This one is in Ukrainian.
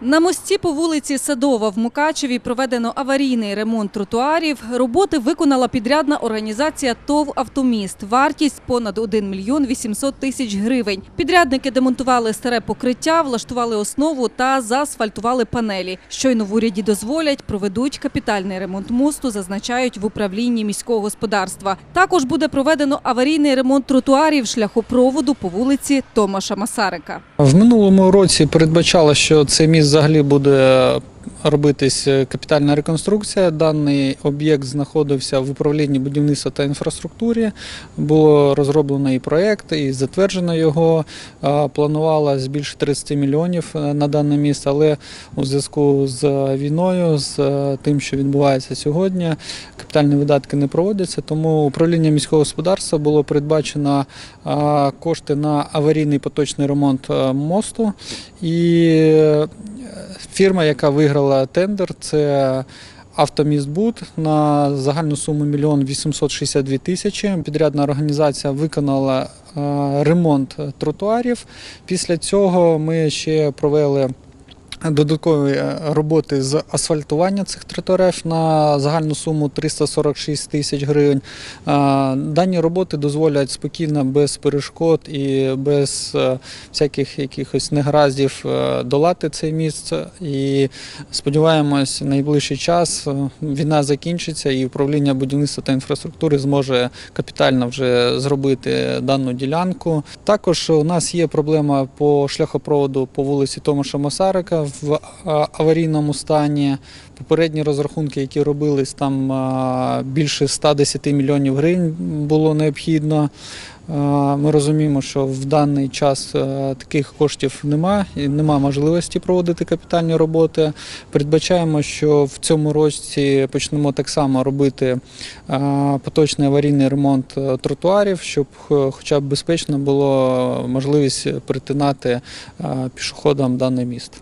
На мості по вулиці Садова в Мукачеві проведено аварійний ремонт тротуарів. Роботи виконала підрядна організація ТОВ «Автоміст». Вартість понад 1 мільйон 800 тисяч гривень. Підрядники демонтували старе покриття, влаштували основу та заасфальтували панелі. Щойно в уряді дозволять, проведуть капітальний ремонт мосту, зазначають в управлінні міського господарства. Також буде проведено аварійний ремонт тротуарів шляхопроводу по вулиці Томаша Масарика. В минулому році передбачало, що цей міст взагалі буде робитись капітальна реконструкція. Даний об'єкт знаходився в управлінні будівництва та інфраструктурі. Було розроблено і проєкт, і затверджено його. Планувалось більше 30 мільйонів е, на дане місце, але у зв'язку з війною, з е, тим, що відбувається сьогодні, капітальні видатки не проводяться. Тому управління міського господарства було передбачено кошти на аварійний поточний ремонт е, мосту. І е, фірма, яка виграла тендер, це Автомістбуд на загальну суму 1 мільйон 862 тисячі. Підрядна організація виконала е, ремонт тротуарів. Після цього ми ще провели додаткові е, роботи з асфальтування цих тротуарів на загальну суму 346 тисяч гривень. Е, Дані роботи дозволять спокійно, без перешкод і без е, всяких якихось негараздів долати цей міст. І сподіваємось, найближчий час війна закінчиться і управління будівництва та інфраструктури зможе капітально вже зробити дану ділянку. Також у нас є проблема по шляхопроводу по вулиці Томаша Масарика в е, аварійному стані. Попередні розрахунки, які робились, там е, більше 110 мільйонів гривень було необхідно. Е, Ми розуміємо, що в даний час таких коштів немає і немає можливості проводити капітальні роботи. Передбачаємо, що в цьому році почнемо так само робити поточний аварійний ремонт тротуарів, щоб хоча б безпечно було можливість перетинати е, пішоходам даний міст.